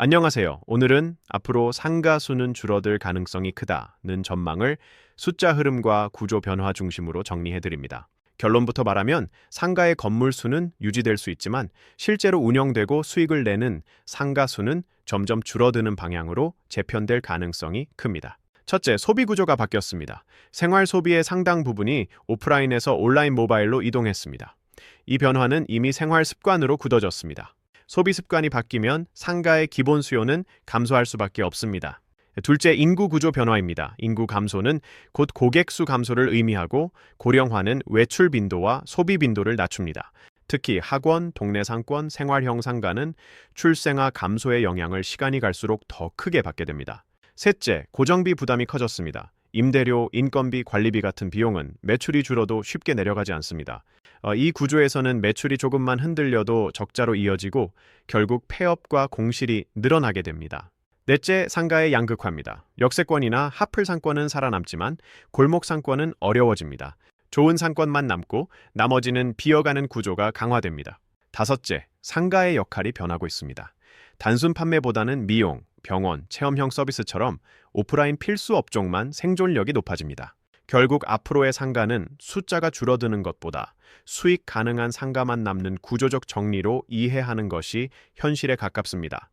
안녕하세요. 오늘은 앞으로 상가 수는 줄어들 가능성이 크다는 전망을 숫자 흐름과 구조 변화 중심으로 정리해 드립니다. 결론부터 말하면 상가의 건물 수는 유지될 수 있지만 실제로 운영되고 수익을 내는 상가 수는 점점 줄어드는 방향으로 재편될 가능성이 큽니다. 첫째, 소비 구조가 바뀌었습니다. 생활 소비의 상당 부분이 오프라인에서 온라인 모바일로 이동했습니다. 이 변화는 이미 생활 습관으로 굳어졌습니다. 소비 습관이 바뀌면 상가의 기본 수요는 감소할 수밖에 없습니다. 둘째, 인구 구조 변화입니다. 인구 감소는 곧 고객 수 감소를 의미하고 고령화는 외출 빈도와 소비 빈도를 낮춥니다. 특히 학원, 동네 상권, 생활형 상가는 출생아 감소의 영향을 시간이 갈수록 더 크게 받게 됩니다. 셋째, 고정비 부담이 커졌습니다. 임대료, 인건비, 관리비 같은 비용은 매출이 줄어도 쉽게 내려가지 않습니다. 어, 이 구조에서는 매출이 조금만 흔들려도 적자로 이어지고 결국 폐업과 공실이 늘어나게 됩니다. 넷째, 상가의 양극화입니다. 역세권이나 하플 상권은 살아남지만 골목 상권은 어려워집니다. 좋은 상권만 남고 나머지는 비어가는 구조가 강화됩니다. 다섯째, 상가의 역할이 변하고 있습니다. 단순 판매보다는 미용, 병원, 체험형 서비스처럼 오프라인 필수 업종만 생존력이 높아집니다. 결국 앞으로의 상가는 숫자가 줄어드는 것보다 수익 가능한 상가만 남는 구조적 정리로 이해하는 것이 현실에 가깝습니다.